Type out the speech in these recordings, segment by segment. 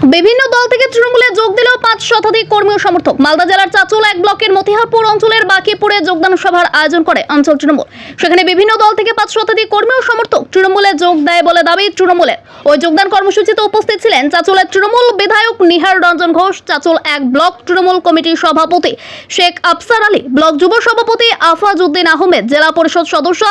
বিভিন্ন দল থেকে তৃণমূলে যোগ দিলেও পাঁচ শতাধিক কর্মী ও সমর্থক। মালদা জেলার চাচল এক ব্লকের মতিহারপুর অঞ্চলের বাকিপুরে যোগদান সভার আয়োজন করে অঞ্চল তৃণমূল। সেখানে বিভিন্ন দল থেকে পাঁচ শতাধিক কর্মী ও সমর্থক তৃণমূলে যোগ দেয় বলে দাবি তৃণমূলের। ওই যোগদান কর্মসূচিতে উপস্থিত ছিলেন চাচলের তৃণমূল বিধায়ক নিহার রঞ্জন ঘোষ, চাচল এক ব্লক তৃণমূল কমিটির সভাপতি শেখ আফসার আলী, ব্লক যুব সভাপতি আফাজ উদ্দিন আহমেদ, জেলা পরিষদ সদস্য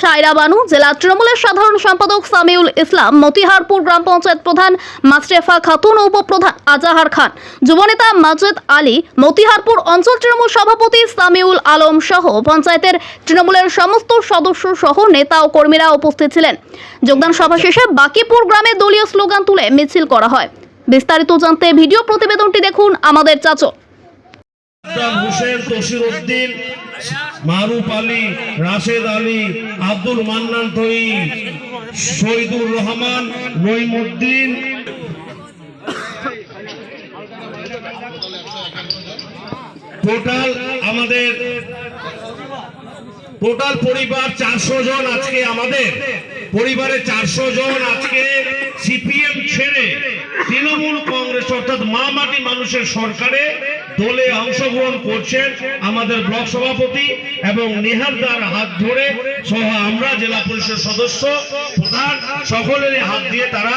সায়রা বানু, জেলা তৃণমূলের সাধারণ সম্পাদক সামিউল ইসলাম, মতিহারপুর গ্রাম পঞ্চায়েত প্রধান মাসরেফা খাতুন, উপপ্রধান আজাহার খান, যুবনেতা মাজেদ আলী, মতিহারপুর অঞ্চল তৃণমূল সভাপতি সামিউল আলম সহ পঞ্চায়েতের তৃণমূলের সমস্ত সদস্য সহ নেতা ও কর্মীরা উপস্থিত ছিলেন। যোগদান সভা শেষে বাকিপুর গ্রামে দলীয় স্লোগান তুলে মিছিল করা হয়। বিস্তারিত জানতে ভিডিও প্রতিবেদনটি দেখুন আমাদের উদ্দিন মারুফ আলী, রাশেদ আলী, আব্দুল মান্নান তৈ শহীদুর রহমান নইমুদ্দিন টোটাল আমাদের, টোটাল পরিবার চারশো জন আজকে আমাদের। পরিবারে চারশো জন আজকে সিপিএম ছেড়ে তৃণমূল কংগ্রেস অর্থাৎ মা মাটি মানুষের সরকারে দলে অংশগ্রহণ করছেন আমাদের ব্লক সভাপতি এবং নেহারদার হাত ধরে সহ আমরা জেলা পরিষদ সদস্য, প্রধান সকলের হাত দিয়ে তারা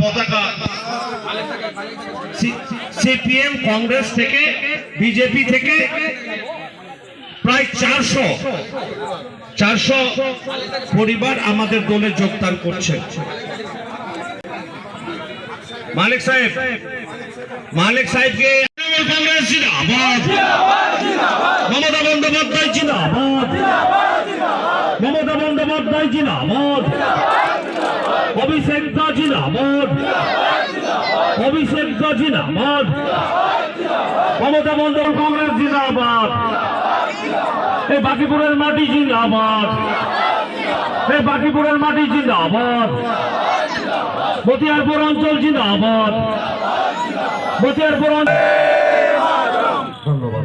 পতাকা সিপিএম কংগ্রেস থেকে, বিজেপি থেকে প্রায় চারশো চারশো পরিবার আমাদের দলে যোগদান করছে। মালিক সাহেব মালিক সাহেবকে কংগ্রেস জিন্দাবাদ। মমতা বন্দ্যোপাধ্যায় জিন্দাবাদ। মমতা বন্দ্যোপাধ্যায় জিন্দাবাদ। অভিষেক দা জিন্দাবাদ। অভিষেক দা জিন্দাবাদ। মমতা বন্দ্যোপাধ্যায় কংগ্রেস জিন্দাবাদ। এই বাকিপুরের মাটি জিন্দাবাদ। এই বাকিপুরের মাটি জিন্দাবাদ। মতিয়ারপুর অঞ্চল জিন্দাবাদ। মতিয়ারপুর অঞ্চল ধন্যবাদ।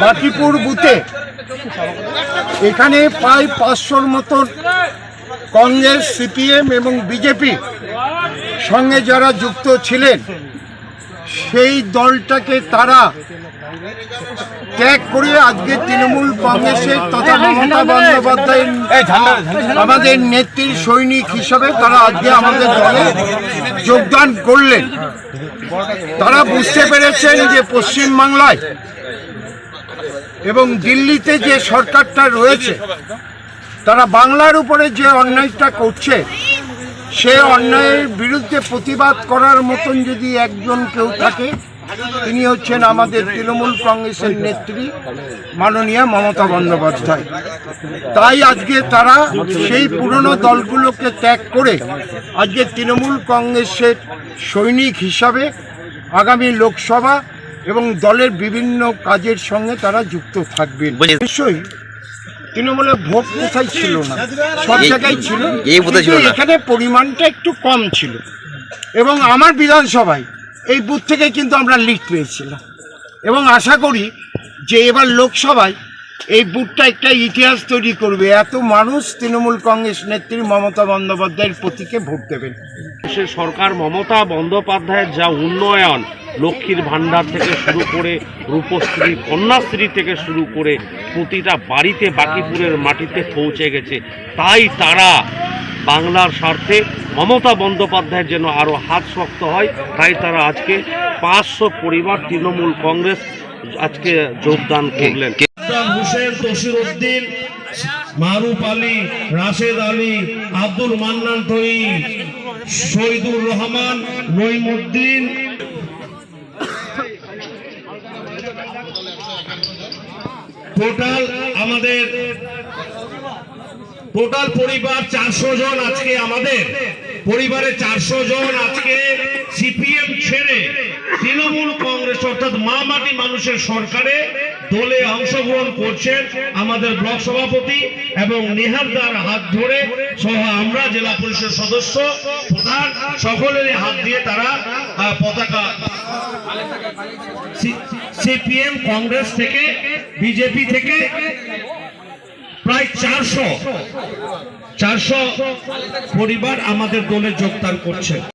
বাকিপুর বুথে এখানে প্রায় পাঁচশোর মতন কংগ্রেস সিপিএম এবং বিজেপি সঙ্গে যারা যুক্ত ছিলেন সেই দলটাকে তারা ত্যাগ করে আজকে তৃণমূল কংগ্রেসের তথা মমতা বন্দ্যোপাধ্যায়ের আমাদের নেত্রীর সৈনিক হিসাবে তারা আজকে আমাদের দলে যোগদান করলেন। তারা বুঝতে পেরেছেন যে পশ্চিমবাংলায় এবং দিল্লিতে যে সরকারটা রয়েছে, তারা বাংলার উপরে যে অন্যায়টা করছে, সে অন্যায়ের বিরুদ্ধে প্রতিবাদ করার মতন যদি একজন কেউ থাকে, তিনি হচ্ছেন আমাদের তৃণমূল কংগ্রেসের নেত্রী মাননীয় মমতা বন্দ্যোপাধ্যায়। তাই আজকে তারা সেই পুরনো দলগুলোকে ত্যাগ করে আজকে তৃণমূল কংগ্রেসের সৈনিক হিসাবে আগামী লোকসভা এবং দলের বিভিন্ন কাজের সঙ্গে তারা যুক্ত থাকবেন। নিশ্চয়ই তৃণমূলের ভোট কোথায় ছিল না? সব জায়গায় ছিল। এখানে পরিমাণটা একটু কম ছিল। এবং আমার বিধানসভায় এই বুথ থেকে কিন্তু আমরা লিড পেয়েছিলাম। এবং আশা করি যে এবার লোকসভায় এই বুথটা একটা ইতিহাস তৈরি করবে। এত মানুষ তৃণমূল কংগ্রেস নেত্রী মমতা বন্দ্যোপাধ্যায়ের প্রতীকে ভোট দেবেন। দেশের সরকার মমতা বন্দ্যোপাধ্যায়ের যা উন্নয়ন, লক্ষ্মীর ভাণ্ডার থেকে শুরু করে রূপশ্রী, কন্যাশ্রী থেকে শুরু করে প্রতিটা বাড়িতে বাকিপুরের মাটিতে পৌঁছে গেছে, তাই তারা বাংলার স্বার্থে মমতা বন্দ্যোপাধ্যায়ের যেন আরও হাত শক্ত হয়, তাই তারা আজকে পাঁচশো পরিবার তৃণমূল কংগ্রেস আজকে যোগদান করলেন। হোসেন, তসির উদ্দিন, মারুফ আলী, রাশেদ আলী, আব্দুল মান্নান তৈ শহীদুর রহমান নইমুদ্দিন টোটাল আমাদের টোটাল পরিবার চারশো জন আজকে আমাদের। পরিবারে চারশো জন আজকে সিপিএম ছেড়ে তৃণমূল অর্থাৎ মা মানুষের সরকারে দলে অংশগ্রহণ করছেন আমাদের ব্লক সভাপতি এবং নেহারদার হাত ধরে সহ আমরা জেলা পরিষদ সদস্য, প্রধান, সকলেরই হাত দিয়ে তারা পতাকা সিপিএম কংগ্রেস থেকে, বিজেপি থেকে প্রায় চারশো চারশো পরিবার আমাদের দলে যোগদান করছে